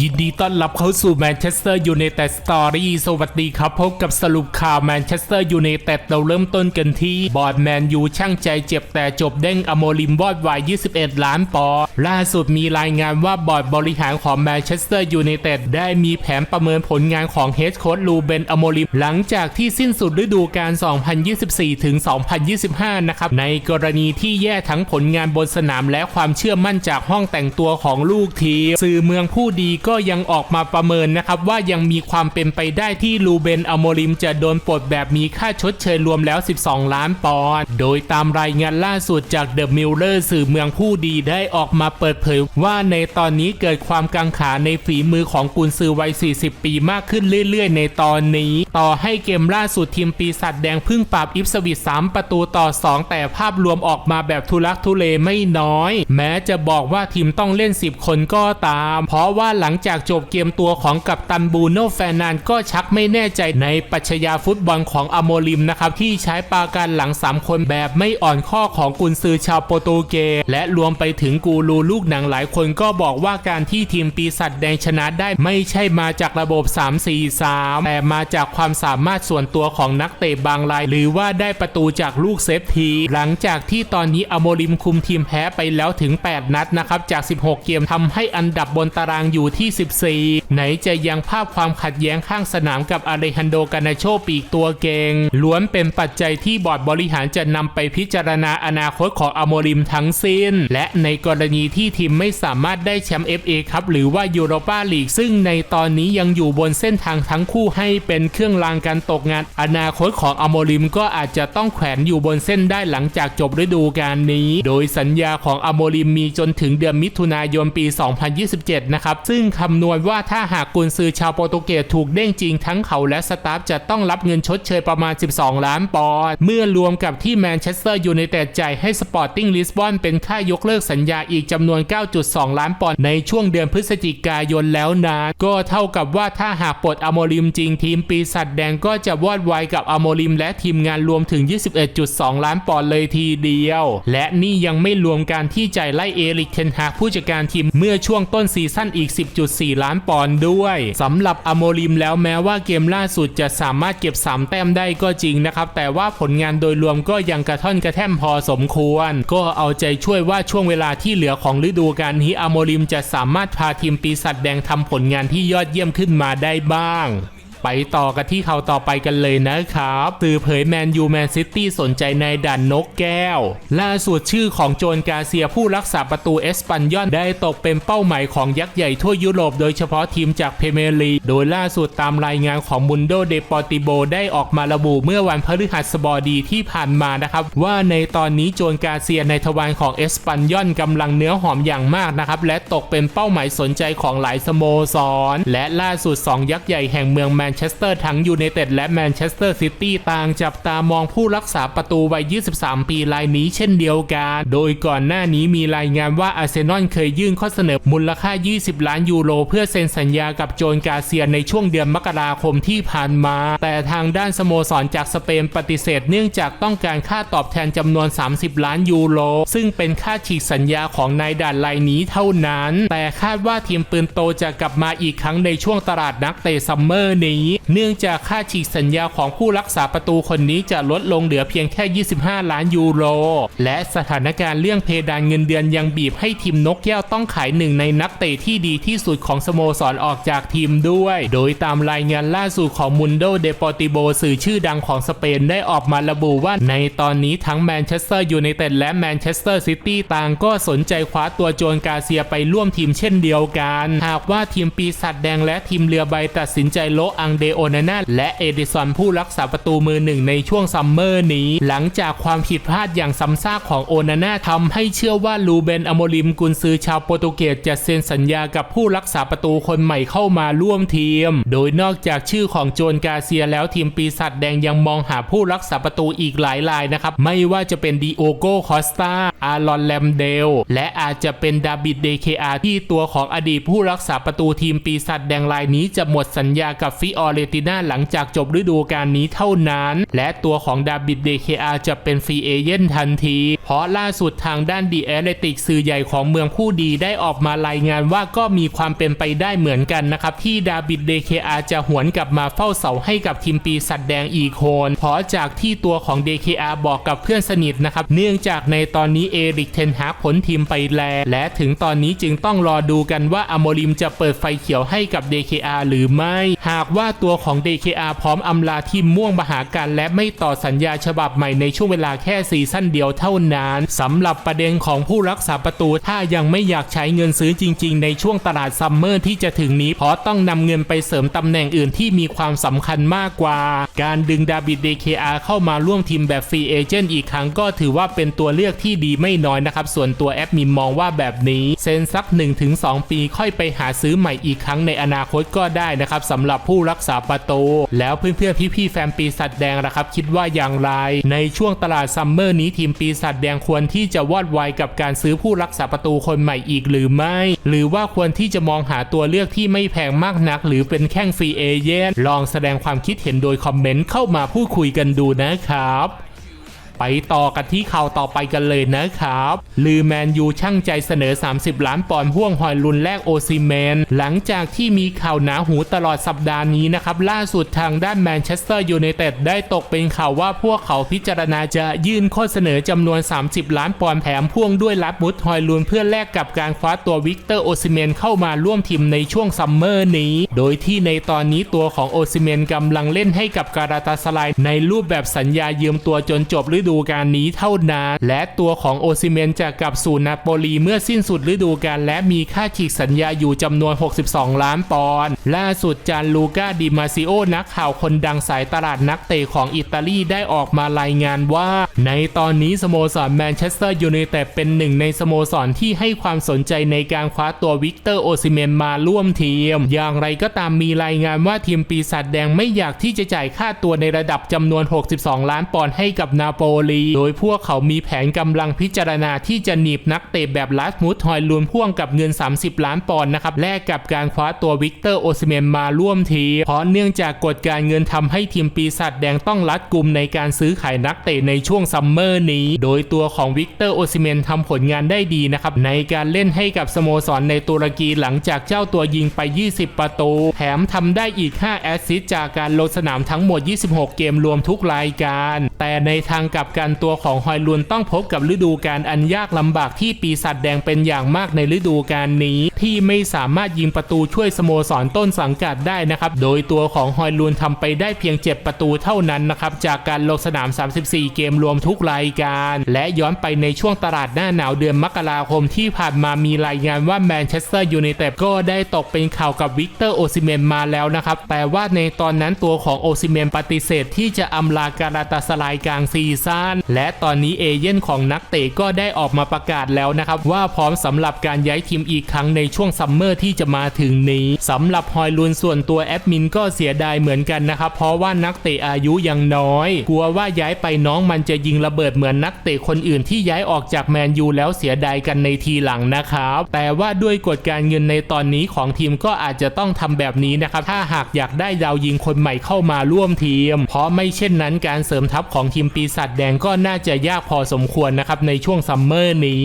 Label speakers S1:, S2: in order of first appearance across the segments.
S1: ยินดีต้อนรับเข้าสู่แมนเชสเตอร์ยูไนเต็ดสตอรี่สวัสดีครับ พบกับสรุปข่าวแมนเชสเตอร์ยูไนเต็ดเราเริ่มต้นกันที่บอร์ดแมนยูช่างใจเจ็บแต่จบเด้งอโมลิมวอดวาย 21 ล้านปอนด์ล่าสุดมีรายงานว่าบอร์ดบริหารของแมนเชสเตอร์ยูไนเต็ดได้มีแผนประเมินผลงานของเฮดโค้ชลูเบนอโมลิมหลังจากที่สิ้นสุดฤดูกาล 2024 ถึง 2025 นะครับ ในกรณีที่แย่ทั้งผลงานบนสนามและความเชื่อมั่นจากห้องแต่งตัวของลูกทีมสื่อเมืองผู้ดีก็ยังออกมาประเมินนะครับว่ายังมีความเป็นไปได้ที่ลูเบนอโมลิมจะโดนปลดแบบมีค่าชดเชยรวมแล้ว 12 ล้านปอนด์ โดยตามรายงานล่าสุดจากเดอะมิลเลอร์สื่อเมืองผู้ดีได้ออกมาเปิดเผยว่าในตอนนี้เกิดความกังขาในฝีมือของกุนซือวัย 40 ปีมากขึ้นเรื่อยๆ ในตอนนี้ ต่อให้เกมล่าสุดทีมปีศาจแดงพึ่งปราบอิฟสวิต3ประตูต่อ 2 แต่ภาพรวมออกมาแบบทุลักทุเลไม่น้อย แม้จะบอกว่าทีมต้องเล่น 10 คนก็ตาม เพราะว่าหลังงจากจบเกมตัวของกัปตันบูโนแฟนานก็ชักไม่แน่ใจในปัชญาฟุตบอลของอโมลิมนะครับที่ใช้ปาการหลัง 3 คนแบบไม่อ่อนข้อของกุนซือชาวโปรตุเกสและรวมไปถึงกูรูลูกหนังหลายคนก็บอกว่าการที่ทีมปีศาจแดงชนะได้ไม่ใช่มาจากระบบ 3-4-3 แต่มาจากความสามารถส่วนตัวของนักเตะบางราย หรือว่าได้ประตูจากลูกเซฟที หลังจากที่ตอนนี้อโมลิมคุมทีมแพ้ไปแล้วถึง 8 นัดนะครับจาก 16 เกมทำให้อันดับบนตารางอยู่ที่ที่ 14 ไหนจะยังภาพความขัดแย้งข้างสนามกับอาเลฮันโดกานาโชปีกตัวเก่งล้วนเป็นปัจจัยที่บอร์ดบริหารจะนำไปพิจารณาอนาคตของอโมลิมทั้งสิ้น และในกรณีที่ทีมไม่สามารถได้แชมป์ FA ครับหรือว่ายูโรปาลีกซึ่งในตอนนี้ยังอยู่บนเส้นทางทั้งคู่ให้เป็นเครื่องรางการตกงาน อนาคตของอโมลิมก็อาจจะต้องแขวนอยู่บนเส้นได้หลังจากจบฤดูกาลนี้ โดยสัญญาของอโมลิมมีจนถึงเดือนมิถุนายนปี 2027 นะครับซึ่งคำนวณว่าถ้าหากกุนซือชาวโปรตุเกสถูกเด้งจริงทั้งเขาและสตาฟจะต้องรับเงินชดเชยประมาณ 12 ล้านปอนด์เมื่อรวมกับที่แมนเชสเตอร์ยูไนเต็ดจ่ายให้สปอร์ติ้งลิสบอนเป็นค่ายกเลิกสัญญาอีกจำนวน 9.2 ล้านปอนด์ในช่วงเดือนพฤศจิกายนแล้วนะก็เท่ากับว่าถ้าหากปลดอโมลิมจริงทีมปีศาจแดงก็จะวอดวายกับอโมลิมและทีมงานรวมถึง 21.2 ล้านปอนด์เลยทีเดียว และนี่ยังไม่รวมการที่จ่ายไล่เอริกเทนฮาผู้จัดการทีมเมื่อช่วงต้นซีซั่นอีก 10.4 ล้านปอนด์ด้วยสำหรับอโมริมแล้วแม้ว่าเกมล่าสุดจะสามารถเก็บ 3 แต้มได้ก็จริงนะครับ แต่ว่าผลงานโดยรวมก็ยังกระท่อนกระแท่มพอสมควร ก็เอาใจช่วยว่าช่วงเวลาที่เหลือของฤดูกาลนี้อโมริมจะสามารถพาทีมปีศาจแดงทำผลงานที่ยอดเยี่ยมขึ้นมาได้บ้าง ไปต่อกันที่ข่าวต่อไปกันเลยนะครับสื่อเผยแมนยูแมนซิตี้สนใจในด่านนกแก้ว ล่าสุดชื่อของโจนกาเซียผู้รักษาประตูเอสปันยอนได้ตกเป็นเป้าหมายของยักษ์ใหญ่ทั่วยุโรปโดยเฉพาะทีมจากเพเมลีโดยล่าสุดตามรายงานของมุนโดเดปอติโบได้ออกมาระบุเมื่อวันพฤหัสบดีที่ผ่านมานะครับว่าในตอนนี้โจนกาเซียในทวารของเอสปันยอนกำลังเนื้อหอมอย่างมากนะครับและตกเป็นเป้าหมายสนใจของหลายสโมสร และล่าสุด 2 ยักษ์ใหญ่แห่งเมืองแมนเชสเตอร์ทั้งยูไนเต็ดและแมนเชสเตอร์ซิตี้ต่างจับตามองผู้รักษาประตูวัย 23 ปีรายนี้เช่นเดียวกัน โดยก่อนหน้านี้มีรายงานว่าอาร์เซนอลเคยยื่นข้อเสนอมูลค่า 20 ล้านยูโรเพื่อเซ็นสัญญากับโจนกาเซียในช่วงเดือนมกราคมที่ผ่านมา แต่ทางด้านสโมสรจากสเปนปฏิเสธเนื่องจากต้องการค่าตอบแทนจำนวน 30 ล้านยูโร ซึ่งเป็นค่าฉีกสัญญาของนายด่านรายนี้เท่านั้น แต่คาดว่าทีมปืนโตจะกลับมาอีกครั้งในช่วงตลาดนักเตะซัมเมอร์นี้เนื่องจากค่าฉีกสัญญาของผู้รักษาประตูคนนี้จะลดลงเหลือเพียงแค่ 25 ล้านยูโร และสถานการณ์เรื่องเพดานเงินเดือนยังบีบให้ทีมนกแก้วต้องขายหนึ่งในนักเตะที่ดีที่สุดของสโมสรออกจากทีมด้วย โดยตามรายงานล่าสุดของมุนโดเดปอติโบสื่อชื่อดังของสเปนได้ออกมาระบุว่าในตอนนี้ทั้งแมนเชสเตอร์ยูไนเต็ดและแมนเชสเตอร์ซิตี้ต่างก็สนใจคว้าตัวโจนกาเซียไปร่วมทีมเช่นเดียวกัน หากว่าทีมปีศาจแดงและทีมเรือใบตัดสินใจโลอังเดโอนาน่าและเอดิสันผู้รักษาประตูมือหนึ่งในช่วงซัมเมอร์นี้ หลังจากความผิดพลาดอย่างซ้ำซากของโอนาน่าทำให้เชื่อว่าลูเบนอโมลิมกุนซือชาวโปรตุเกสจะเซ็นสัญญากับผู้รักษาประตูคนใหม่เข้ามาร่วมทีม โดยนอกจากชื่อของโจนกาเซียแล้วทีมปีศาจแดงยังมองหาผู้รักษาประตูอีกหลายรายนะครับ ไม่ว่าจะเป็นดิโอโกคอสตาอารอนแลมเดล และอาจจะเป็นดาบิดเดเคอาที่ตัวของอดีตผู้รักษาประตูทีมปีศาจแดงรายนี้จะหมดสัญญากับฟิออเรติน่าหลังจากจบฤดูกาลนี้เท่านั้น และตัวของดาบิดเดเคอาจะเป็นฟรีเอเย่นทันที เพราะล่าสุดทางด้านดีแอเลติกสื่อใหญ่ของเมืองผู้ดีได้ออกมารายงานว่าก็มีความเป็นไปได้เหมือนกันนะครับ ที่ดาบิดเดเคอาจะหวนกลับมาเฝ้าเสาให้กับทีมปีศาจแดงอีกคนเพราะจากที่ตัวของ DKR บอกกับเพื่อนสนิทนะครับเนื่องจากในตอนนี้เอริกเทนฮากพ้นทีมไปแล้วและถึงตอนนี้จึงต้องรอดูกันว่าอโมริมจะเปิดไฟเขียวให้กับ DKR หรือไม่ หากว่าตัวของ DKR พร้อมอำลาทีมม่วงมหาการและไม่ต่อสัญญาฉบับใหม่ในช่วงเวลาแค่ซีซั่นเดียวเท่านั้นสำหรับประเด็นของผู้รักษาประตูถ้ายังไม่อยากใช้เงินซื้อจริง ๆ ในช่วงตลาดซัมเมอร์ที่จะถึงนี้เพราะต้องนำเงินไปเสริมตำแหน่งอื่นที่มีความสำคัญมากกว่า การดึงดาบิด DKR เข้ามาร่วมทีมแบบฟรีเอเจนต์อีกครั้งก็ถือว่าเป็นตัวเลือกที่ดีไม่น้อยนะครับส่วนตัวแอดมินมองว่าแบบนี้เซ็นสัก 1-2 ปีค่อยไปหาซื้อใหม่อีกครั้งในอนาคตก็ได้นะครับสำหรับผู้รัักษาประตู แล้วเพื่อนๆพี่ๆแฟนปีศาจแดงนะครับ คิดว่าอย่างไร ในช่วงตลาดซัมเมอร์นี้ทีมปีศาจแดงควรที่จะวอดไวกับการซื้อผู้รักษาประตูคนใหม่อีกหรือไม่ หรือว่าควรที่จะมองหาตัวเลือกที่ไม่แพงมากนัก หรือเป็นแข้งฟรีเอเย่นลองแสดงความคิดเห็นโดยคอมเมนต์เข้ามาพูดคุยกันดูนะครับ ไปต่อกันที่ข่าวต่อไปกันเลยนะครับ ลือแมนยูช่างใจเสนอ 30 ล้านปอนด์พ่วงหอยลุนแลกโอซิเมน หลังจากที่มีข่าวหนาหูตลอดสัปดาห์นี้นะครับ ล่าสุดทางด้านแมนเชสเตอร์ยูไนเต็ดได้ตกเป็นข่าวว่าพวกเขาพิจารณาจะยื่นข้อเสนอจำนวน 30 ล้านปอนด์แถมพ่วงด้วยลับมุดหอยลุนเพื่อแลกกับการคว้าตัววิกเตอร์โอซิเมนเข้ามาร่วมทีมในช่วงซัมเมอร์นี้ โดยที่ในตอนนี้ตัวของโอซิเมนกำลังเล่นให้กับการาตาสไลในรูปแบบสัญญายืมตัวจนจบฤดูกาลนี้เท่านั้น และตัวของโอซิเมนจะกลับสู่นาโปลีเมื่อสิ้นสุดฤดูกาลและมีค่าฉีกสัญญาอยู่จำนวน 62 ล้านปอนด์ล่าสุดจานลูก้าดิมาซิโอนักข่าวคนดังสายตลาดนักเตะของอิตาลีได้ออกมารายงานว่า ในตอนนี้สโมสรแมนเชสเตอร์ยูไนเต็ดเป็นหนึ่งในสโมสรที่ให้ความสนใจในการคว้าตัววิกเตอร์โอซิเมนมาร่วมทีม อย่างไรก็ตามมีรายงานว่าทีมปีศาจแดงไม่อยากที่จะจ่ายค่าตัวในระดับจำนวน 62 ล้านปอนด์ให้กับนาโปลี โดยพวกเขามีแผนกำลังพิจารณาที่จะหนีบนักเตะแบบลัสมุดฮอยลูนพ่วงกับเงิน 30 ล้านปอนด์นะครับแลกกับการคว้าตัววิกเตอร์โอซิเมนมาร่วมทีเพราะเนื่องจากกฎการเงินทำให้ทีมปีศาจแดงต้องรัดกุมในการซื้อขายนักเตะในช่วงซัมเมอร์นี้ โดยตัวของวิกเตอร์โอซิเมนทำผลงานได้ดีนะครับในการเล่นให้กับสโมสรในตุรกีหลังจากเจ้าตัวยิงไป 20 ประตู แถมทำได้อีก 5 แอสซิสต์จากการลงสนามทั้งหมด 26 เกมรวมทุกรายการ แต่ในทางกลับกันตัวของฮอยลุนต้องพบกับฤดูกาลอันยากลำบากที่ปีศาจแดงเป็นอย่างมากในฤดูกาลนี้ ที่ไม่สามารถยิงประตูช่วยสโมสรต้นสังกัดได้นะครับ โดยตัวของฮอยลุนทำไปได้เพียง 7 ประตูเท่านั้นนะครับ จากการลงสนาม 34 เกมรวมทุกรายการ และย้อนไปในช่วงตลาดหน้าหนาวเดือนมกราคมที่ผ่านมามีรายงานว่าแมนเชสเตอร์ยูไนเต็ดก็ได้ตกเป็นข่าวกับวิกเตอร์โอซิเมนมาแล้วนะครับ แต่ว่าในตอนนั้นตัวของโอซิเมนปฏิเสธที่จะอำลาการาตาสลายกลางซีซั่นและตอนนี้เอเย่นของนักเตะก็ได้ออกมาประกาศแล้วนะครับ ว่าพร้อมสำหรับการย้ายทีมอีกครั้งในช่วงซัมเมอร์ที่จะมาถึงนี้สำหรับฮอยลุนส่วนตัวแอดมินก็เสียดายเหมือนกันนะครับ เพราะว่านักเตะอายุยังน้อย กลัวว่าย้ายไปน้องมันจะยิงระเบิดเหมือนนักเตะคนอื่นที่ย้ายออกจากแมนยูแล้วเสียดายกันในทีหลังนะครับ แต่ว่าด้วยกฎการเงินในตอนนี้ของทีมก็อาจจะต้องทำแบบนี้นะครับ ถ้าหากอยากได้ดาวยิงคนใหม่เข้ามาร่วมทีม เพราะไม่เช่นนั้นการเสริมทัพของทีมปีศาจแดงก็น่าจะยากพอสมควรนะครับในช่วงซัมเมอร์นี้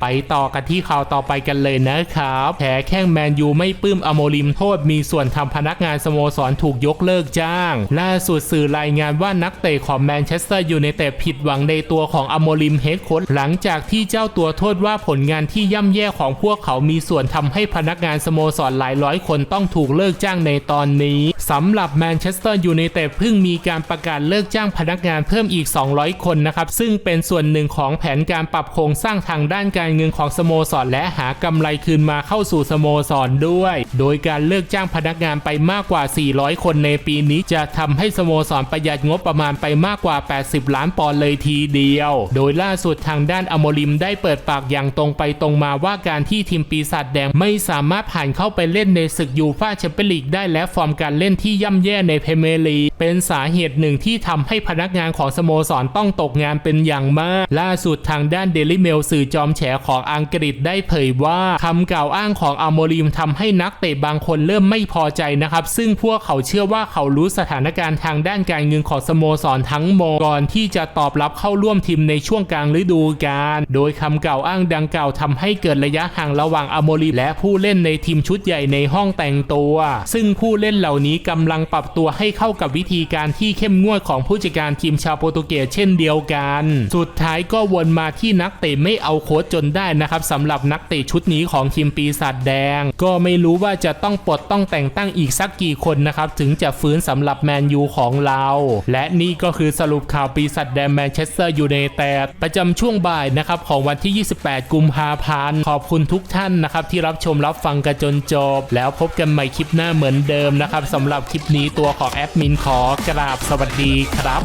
S1: ไปต่อกันที่ข่าวต่อไปกันเลยนะครับแผแข้งแมนยูไม่ปลื้มอโมริมโทษมีส่วนทำพนักงานสโมสรถูกยกเลิกจ้าง ล่าสุดสื่อรายงานว่านักเตะของแมนเชสเตอร์ยูไนเต็ดผิดหวังในตัวของอโมริมเฮดโค้ชหลังจากที่เจ้าตัวโทษว่าผลงานที่ย่ำแย่ของพวกเขามีส่วนทำให้พนักงานสโมสรหลายร้อยคนต้องถูกเลิกจ้างในตอนนี้สำหรับแมนเชสเตอร์ยูไนเต็ดเพิ่งมีการประกาศเลิกจ้างพนักงานเพิ่มอีก 200 คนนะครับซึ่งเป็นส่วนหนึ่งของแผนการปรับโครงสร้างทางด้านการเงินของสโมสรและหากำไรคืนมาเข้าสู่สโมสรด้วย โดยการเลิกจ้างพนักงานไปมากกว่า 400 คนในปีนี้จะทำให้สโมสรประหยัดงบประมาณไปมากกว่า 80 ล้านปอนด์เลยทีเดียว โดยล่าสุดทางด้านอโมริมได้เปิดปากอย่างตรงไปตรงมาว่าการที่ทีมปีศาจแดงไม่สามารถผ่านเข้าไปเล่นในศึกยูฟ่าแชมเปี้ยนลีกได้และฟอร์มการเล่นที่ย่ำแย่ในเพเมลีเป็นสาเหตุหนึ่งที่ทำให้พนักงานของสโมสรต้องตกงานเป็นอย่างมาก ล่าสุดทางด้านเดลิเมลสื่อจอมแฉของอังกฤษได้เผยว่าคำกล่าวอ้างของอาโมริมทำให้นักเตะบางคนเริ่มไม่พอใจนะครับ ซึ่งพวกเขาเชื่อว่าเขารู้สถานการณ์ทางด้านการเงินของสโมสรทั้งหมดก่อนที่จะตอบรับเข้าร่วมทีมในช่วงกลางฤดูกาลโดยคำกล่าวอ้างดังกล่าวทำให้เกิดระยะห่างระหว่างอาโมริมและผู้เล่นในทีมชุดใหญ่ในห้องแต่งตัว ซึ่งผู้เล่นเหล่านี้กำลังปรับตัวให้เข้ากับวิธีการที่เข้มงวดของผู้จัดการทีมชาวโปรตุเกสเช่นเดียวกัน สุดท้ายก็วนมาที่นักเตะไม่เอาโค้ชจนได้นะครับสำหรับนักเตะชุดนี้ของทีมปีศาจแดง ก็ไม่รู้ว่าจะต้องปลดต้องแต่งตั้งอีกสักกี่คนนะครับถึงจะฟื้นสำหรับแมนยูของเรา และนี่ก็คือสรุปข่าวปีศาจแดงแมนเชสเตอร์ยูไนเต็ดประจำช่วงบ่ายนะครับของวันที่ 28 กุมภาพันธ์ขอบคุณทุกท่านนะครับที่รับชมรับฟังกันจนจบ แล้วพบกันใหม่คลิปหน้าเหมือนเดิมนะครับสำหรับคลิปนี้ตัวของแอดมินขอกราบสวัสดีครับ